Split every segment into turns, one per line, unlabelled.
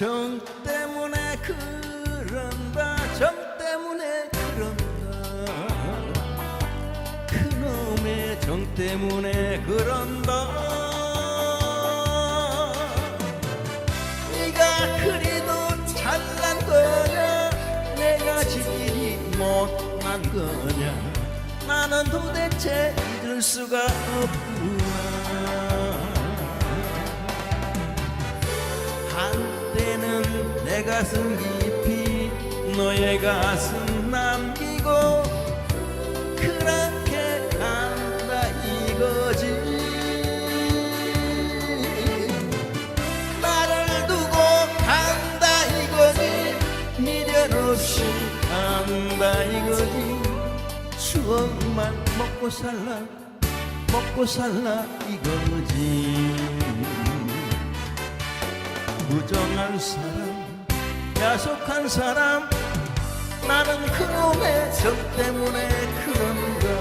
정 때문에 그런다 정 때문에 그런다 그놈의 정 때문에 그런다 네가 그리도 잘난 거냐? 내가 지들이 못난 거냐? 나는 도대체 잊을 수가 없구 가슴 깊이 너의 가슴 남기고 그렇게 간다 이거지. 나를 두고 간다 이거지. 미련 없이 간다 이거지. 추억만 먹고 살라 먹고 살라 이거지. 부정한 사람 야속한 사람 나는 그놈의 정 때문에 그런가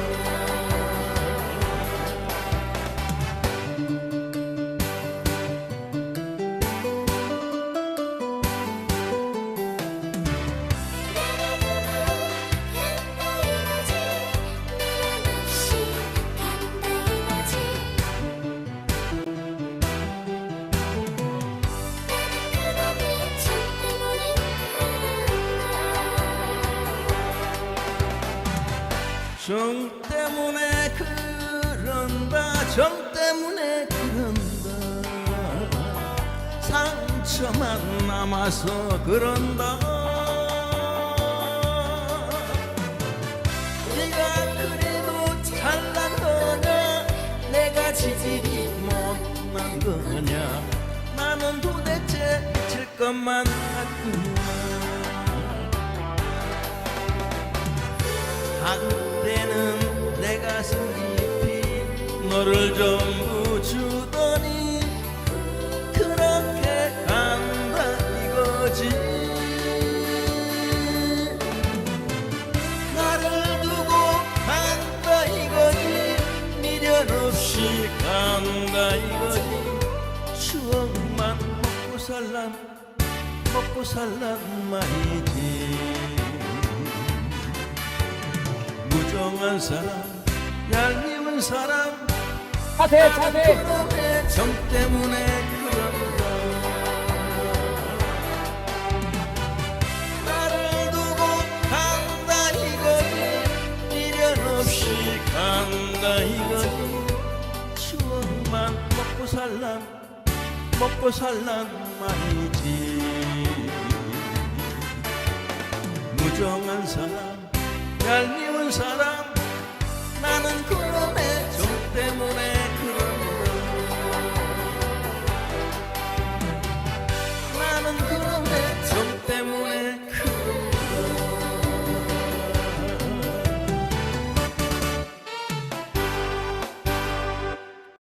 정 때문에 그런다 정 때문에 그런다. 상처만 남아서 그런다. 네가 그래도 잘난 거냐? 내가 지질이 못난 거냐? 나는 도대체 미칠 것만 같구나 한때는 내 가슴 깊이 너를 전부 주더니 그렇게 간다 이거지. 나를 두고 간다 이거지 미련 없이 간다 이거지 추억만 먹고 살란 먹고 살란 말이지 무정한 사람 얄미운 사람.
차세 차세.
그놈의 정 때문에 그런가. 나를 두고 간다 이거지. 미련 없이 간다 이거지. 추억만 먹고 살란 먹고 살란 말이지. 무정한 사람 얄미운 사람 나는 그런 애 절대 못